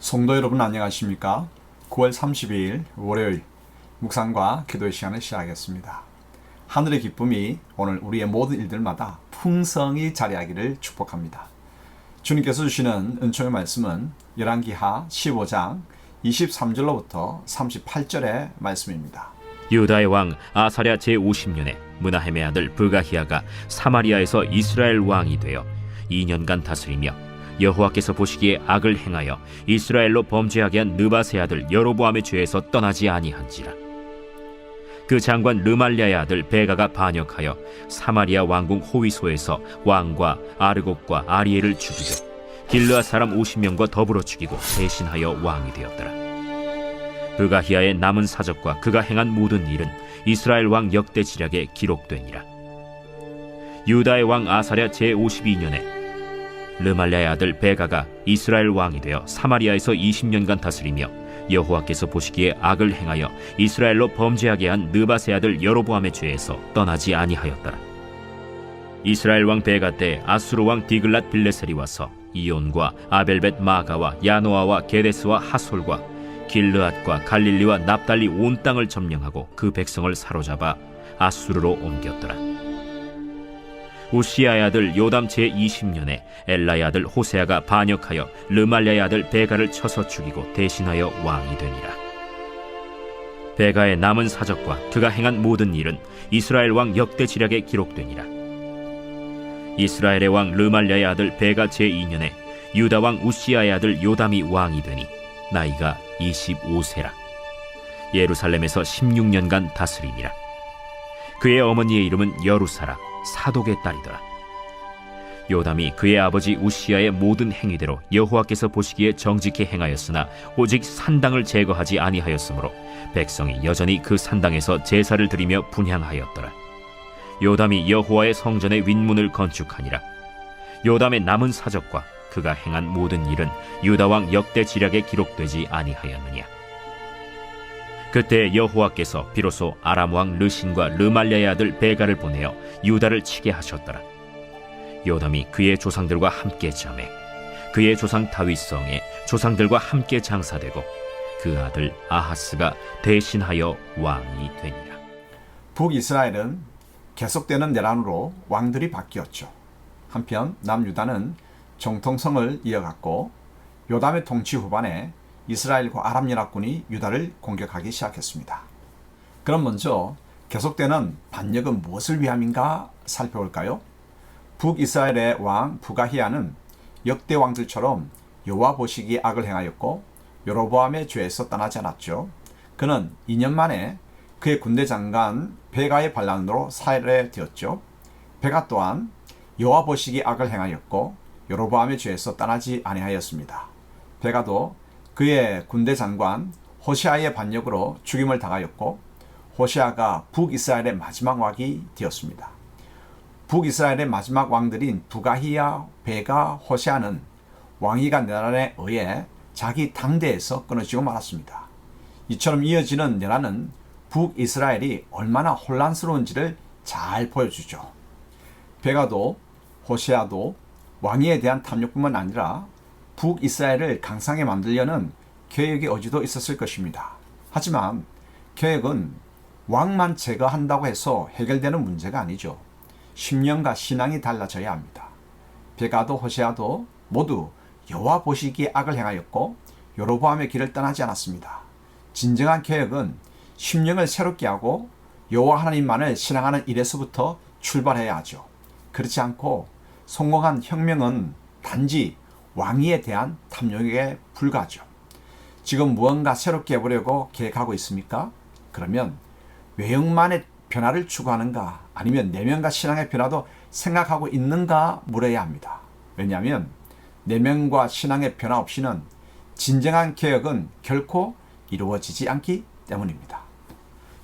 성도 여러분 안녕하십니까? 9월 32일 월요일 묵상과 기도의 시간을 시작하겠습니다. 하늘의 기쁨이 오늘 우리의 모든 일들마다 풍성히 자리하기를 축복합니다. 주님께서 주시는 은총의 말씀은 열왕기하 15장 23절로부터 38절의 말씀입니다. 유다의 왕 아사랴 제50년에 문하햄의 아들 브가히아가 사마리아에서 이스라엘 왕이 되어 2년간 다스리며 여호와께서 보시기에 악을 행하여 이스라엘로 범죄하게 한 느바세 아들 여로보암의 죄에서 떠나지 아니한지라 그 장관 르말랴의 아들 베가가 반역하여 사마리아 왕궁 호위소에서 왕과 아르곡과 아리엘을 죽이고 길르아 사람 50명과 더불어 죽이고 대신하여 왕이 되었더라 브가히아의 남은 사적과 그가 행한 모든 일은 이스라엘 왕 역대 지략에 기록되니라. 유다의 왕 아사랴 제52년에 르말랴의 아들 베가가 이스라엘 왕이 되어 사마리아에서 20년간 다스리며 여호와께서 보시기에 악을 행하여 이스라엘로 범죄하게 한 느바세 아들 여로보암의 죄에서 떠나지 아니하였더라. 이스라엘 왕 베가 때 아수르 왕 디글랏 빌레셀이 와서 이온과 아벨벳 마가와 야노아와 게데스와 하솔과 길르앗과 갈릴리와 납달리 온 땅을 점령하고 그 백성을 사로잡아 아수르로 옮겼더라. 우시아의 아들 요담 제20년에 엘라의 아들 호세아가 반역하여 르말랴의 아들 베가를 쳐서 죽이고 대신하여 왕이 되니라. 베가의 남은 사적과 그가 행한 모든 일은 이스라엘 왕 역대 지략에 기록되니라. 이스라엘의 왕 르말랴의 아들 베가 제2년에 유다 왕 우시아의 아들 요담이 왕이 되니 나이가 25세라. 예루살렘에서 16년간 다스리니라. 그의 어머니의 이름은 여루사라 사독의 딸이더라. 요담이 그의 아버지 우시아의 모든 행위대로 여호와께서 보시기에 정직히 행하였으나 오직 산당을 제거하지 아니하였으므로 백성이 여전히 그 산당에서 제사를 드리며 분향하였더라. 요담이 여호와의 성전의 윗문을 건축하니라. 요담의 남은 사적과 그가 행한 모든 일은 유다 왕 역대 지략에 기록되지 아니하였느냐. 그때 여호와께서 비로소 아람 왕 르신과 르말랴의 아들 베가를 보내어 유다를 치게 하셨더라. 요담이 그의 조상들과 함께 잠에 그의 조상 다윗성에 조상들과 함께 장사되고 그 아들 아하스가 대신하여 왕이 되니라. 북이스라엘은 계속되는 내란으로 왕들이 바뀌었죠. 한편 남유다는 정통성을 이어갔고 요담의 통치 후반에 이스라엘과 아람 연합군이 유다를 공격하기 시작했습니다. 그럼 먼저 계속되는 반역은 무엇을 위함인가 살펴볼까요? 북이스라엘의 왕 부가히아는 역대 왕들처럼 여호와 보시기에 악을 행하였고 여로보암의 죄에서 떠나지 않았죠. 그는 2년 만에 그의 군대 장관 베가의 반란으로 살해되었죠. 베가 또한 여호와 보시기에 악을 행하였고 여로보암의 죄에서 떠나지 아니하였습니다. 베가도 그의 군대 장관 호시아의 반역으로 죽임을 당하였고 호시아가 북이스라엘의 마지막 왕이 되었습니다. 북이스라엘의 마지막 왕들인 부가히야, 베가, 호시아는 왕위가 내란에 의해 자기 당대에서 끊어지고 말았습니다. 이처럼 이어지는 내란은 북이스라엘이 얼마나 혼란스러운지를 잘 보여주죠. 베가도 호시아도 왕위에 대한 탐욕뿐만 아니라 북이스라엘을 강상에 만들려는 계획의 의지도 있었을 것입니다. 하지만 계획은 왕만 제거한다고 해서 해결되는 문제가 아니죠. 신령과 신앙이 달라져야 합니다. 베가도 호세아도 모두 여호와 보시기에 악을 행하였고 여로보암의 길을 떠나지 않았습니다. 진정한 계획은 심령을 새롭게 하고 여호와 하나님만을 신앙하는 일에서부터 출발해야 하죠. 그렇지 않고 성공한 혁명은 단지 왕위에 대한 탐욕에 불과하죠. 지금 무언가 새롭게 해보려고 계획하고 있습니까? 그러면 외형만의 변화를 추구하는가 아니면 내면과 신앙의 변화도 생각하고 있는가 물어야 합니다. 왜냐하면 내면과 신앙의 변화 없이는 진정한 개혁은 결코 이루어지지 않기 때문입니다.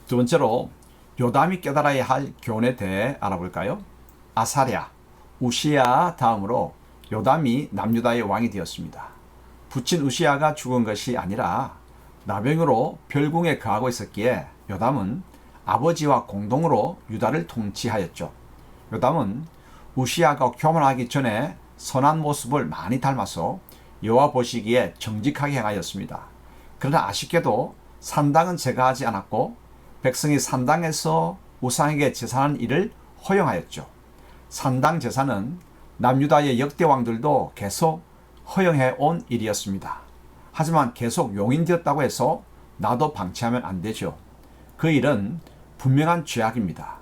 두 번째로 요담이 깨달아야 할 교훈에 대해 알아볼까요? 아사랴, 우시야 다음으로 요담이 남유다의 왕이 되었습니다. 붙인 우시야가 죽은 것이 아니라 나병으로 별궁에 거하고 있었기에 요담은 아버지와 공동으로 유다를 통치하였죠. 요담은 우시아가 교만하기 전에 선한 모습을 많이 닮아서 여호와 보시기에 정직하게 행하였습니다. 그러나 아쉽게도 산당은 제거하지 않았고 백성이 산당에서 우상에게 제사하는 일을 허용하였죠. 산당 제사는 남유다의 역대 왕들도 계속 허용해 온 일이었습니다. 하지만 계속 용인되었다고 해서 나도 방치하면 안 되죠. 그 일은 분명한 죄악입니다.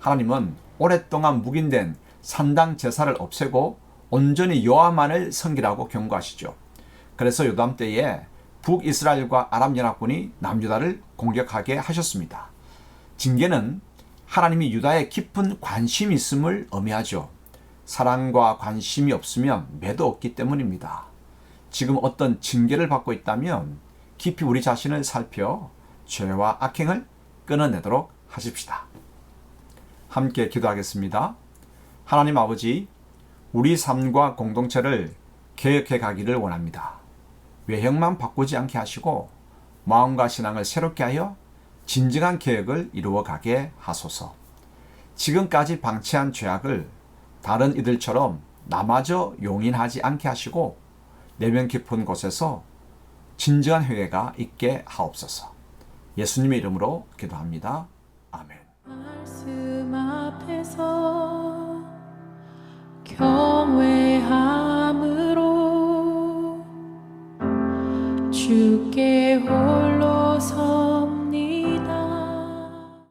하나님은 오랫동안 묵인된 산당 제사를 없애고 온전히 여호와만을 섬기라고 경고하시죠. 그래서 요담 때에 북이스라엘과 아랍 연합군이 남유다를 공격하게 하셨습니다. 징계는 하나님이 유다에 깊은 관심이 있음을 의미하죠. 사랑과 관심이 없으면 매도 없기 때문입니다. 지금 어떤 징계를 받고 있다면 깊이 우리 자신을 살펴 죄와 악행을 끊어내도록 하십시다. 함께 기도하겠습니다. 하나님 아버지, 우리 삶과 공동체를 개혁해 가기를 원합니다. 외형만 바꾸지 않게 하시고 마음과 신앙을 새롭게 하여 진정한 개혁을 이루어 가게 하소서. 지금까지 방치한 죄악을 다른 이들처럼 나마저 용인하지 않게 하시고 내면 깊은 곳에서 진정한 회개가 있게 하옵소서. 예수님의 이름으로 기도합니다. 아멘.